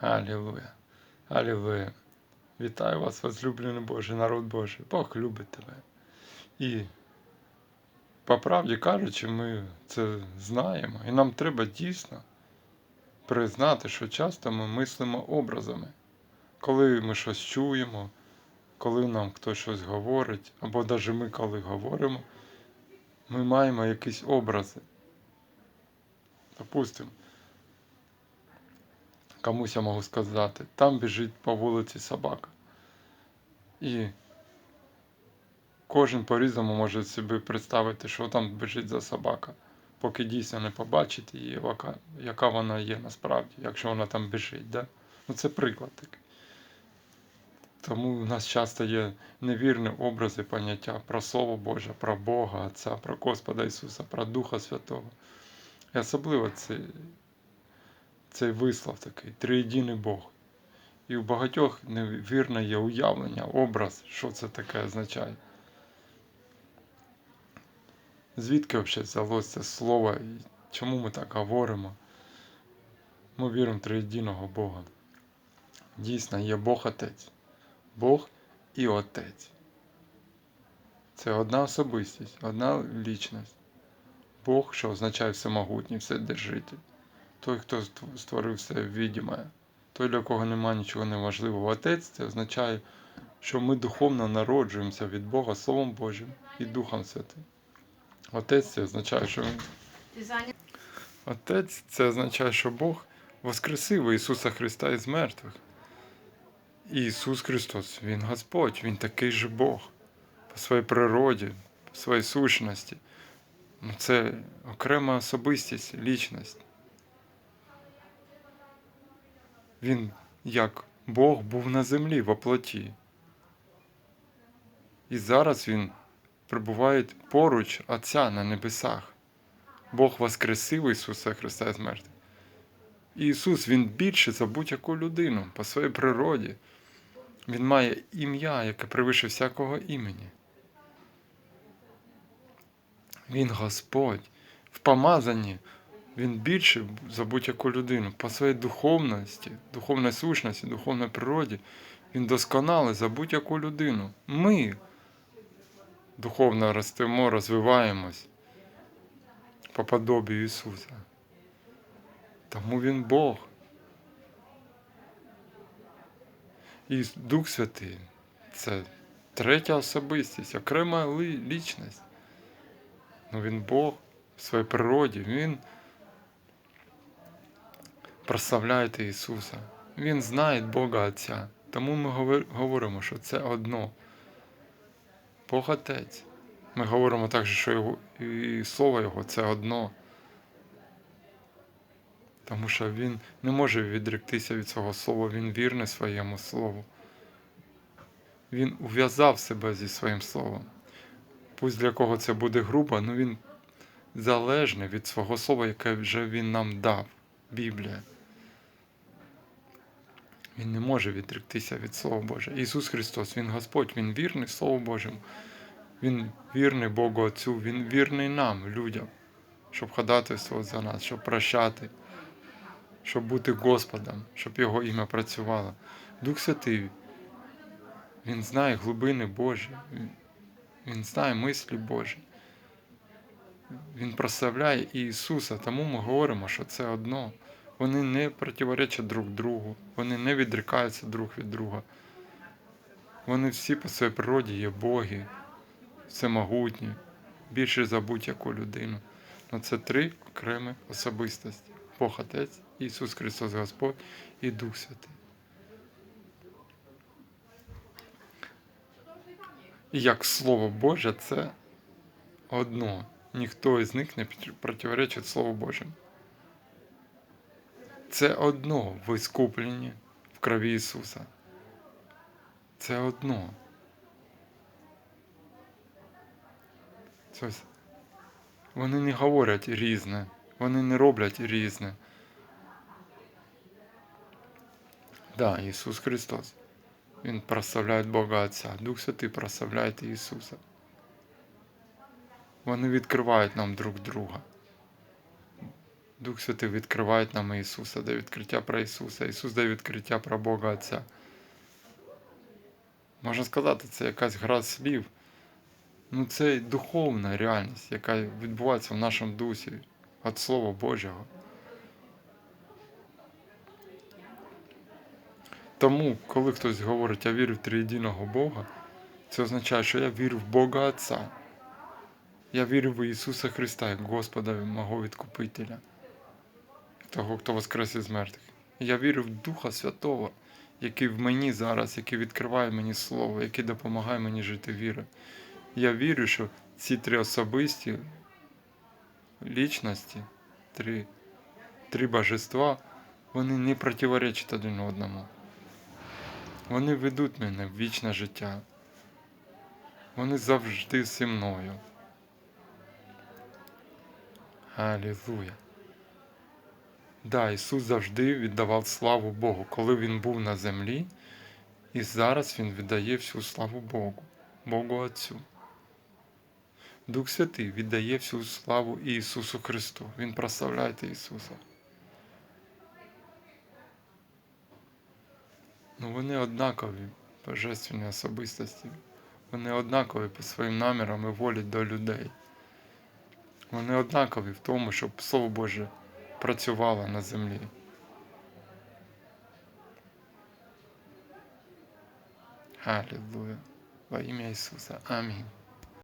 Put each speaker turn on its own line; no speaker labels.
Алілуя. Алілуя. Вітаю вас, возлюблений Божий, народ Божий. Бог любить тебе. І по правді кажучи, ми це знаємо. І нам треба дійсно признати, що часто ми мислимо образами. Коли ми щось чуємо, коли нам хтось щось говорить, або навіть ми коли говоримо, ми маємо якісь образи. Допустимо, комусь я можу сказати, там біжить по вулиці собака. І кожен по-різному може собі представити, що там біжить за собака, поки дійсно не побачить її, яка, вона є насправді, якщо вона там біжить. Да? Ну це приклад такий. Тому у нас часто є невірні образи поняття про Слово Боже, про Бога, Отця, про Господа Ісуса, про Духа Святого. І особливо цей, цей вислов такий, триєдиний Бог. І у багатьох невірне є уявлення, образ, що це таке означає. Звідки взагалі взялося це слово і чому ми так говоримо? Ми віримо в триєдиного Бога. Дійсно, є Бог Отець. Бог і Отець. Це одна особистість, одна лічність. Бог, що означає всемогутній, вседержитель. Той, хто створив все відоме. Той, для кого немає нічого неважливого. Отець це означає, що ми духовно народжуємося від Бога Словом Божим і Духом Святим. Отець це означає, що він Отець це означає, що Бог воскресив Ісуса Христа із мертвих. І Ісус Христос, Він Господь, Він такий же Бог по своїй природі, по своїй сущності. Ну, Це окрема особистість, лічність. Він як Бог був на землі в оплоті. І зараз Він перебуває поруч Отця на небесах. Бог воскресив Ісуса Христа з мертвих. Ісус Він більше за будь-яку людину по своїй природі. Він має ім'я, яке превише всякого імені. Він Господь. В помазанні Він більше за будь-яку людину. По своїй духовності, духовній сущності, духовній природі. Він досконалий за будь-яку людину. Ми духовно ростемо, розвиваємось по подобію Ісуса. Тому Він Бог. І Дух Святий це третя особистість, окрема лічність. Ну він Бог в своїй природі, Він прославляє Ісуса. Він знає Бога Отця. Тому ми говоримо, що це одно. Бог Отець. Ми говоримо також, що його, і Слово Його це одно. Тому що він не може відректися від свого слова, він вірний своєму слову. Він ув'язав себе зі своїм словом. Пусть для кого це буде грубо, але він залежний від свого слова, яке вже він нам дав, Біблія. Він не може відректися від Слова Божого. Ісус Христос, Він Господь, Він вірний Слову Божому. Він вірний Богу Отцю, Він вірний нам, людям, щоб ходатайствувати за нас, щоб прощати щоб бути Господом, щоб Його ім'я працювало. Дух Святий, Він знає глибини Божі, Він знає мислі Божі. Він прославляє Ісуса, тому ми говоримо, що це одно. Вони не противоречать друг другу, вони не відрікаються друг від друга. Вони всі по своїй природі є Боги, всемогутні, більше за будь-яку людину. Ну це три окремі особистості. Бог Отець, Ісус Христос Господь і Дух Святий. І як Слово Боже, це одно. Ніхто із них не противоречить Слову Божому. Це одно в іскупленні в крові Ісуса. Це одно. Тобто вони не говорять різне, вони не роблять різне. Да, Ісус Христос. Він прославляє Бога Отця, Дух Святий прославляє Ісуса. Вони відкривають нам друг друга. Дух Святий відкриває нам Ісуса, дає відкриття про Ісуса. Ісус дає відкриття про Бога Отця. Можна сказати, це якась гра слів. Ну, це духовна реальність, яка відбувається в нашому дусі від Слова Божого. Тому, коли хтось говорить, я вірю в триєдиного Бога, це означає, що я вірю в Бога Отця. Я вірю в Ісуса Христа, як Господа мого Відкупителя, того, хто воскрес із мертвих. Я вірю в Духа Святого, який в мені зараз, який відкриває мені Слово, який допомагає мені жити вірою. Я вірю, що ці три особисті лічності, три, три божества, вони не противоречать один одному. Вони ведуть мене в вічне життя. Вони завжди зі мною. Алілуя. Да, Ісус завжди віддавав славу Богу, коли Він був на землі, і зараз Він віддає всю славу Богу, Богу Отцю. Дух Святий віддає всю славу Ісусу Христу. Він прославляє Ісуса. Ну вони однакові божественні особистості. Вони однакові по своїм намірам і волі до людей. Вони однакові в тому, щоб Слово Боже працювало на землі. Аллилуйя. Во ім'я Ісуса. Амінь.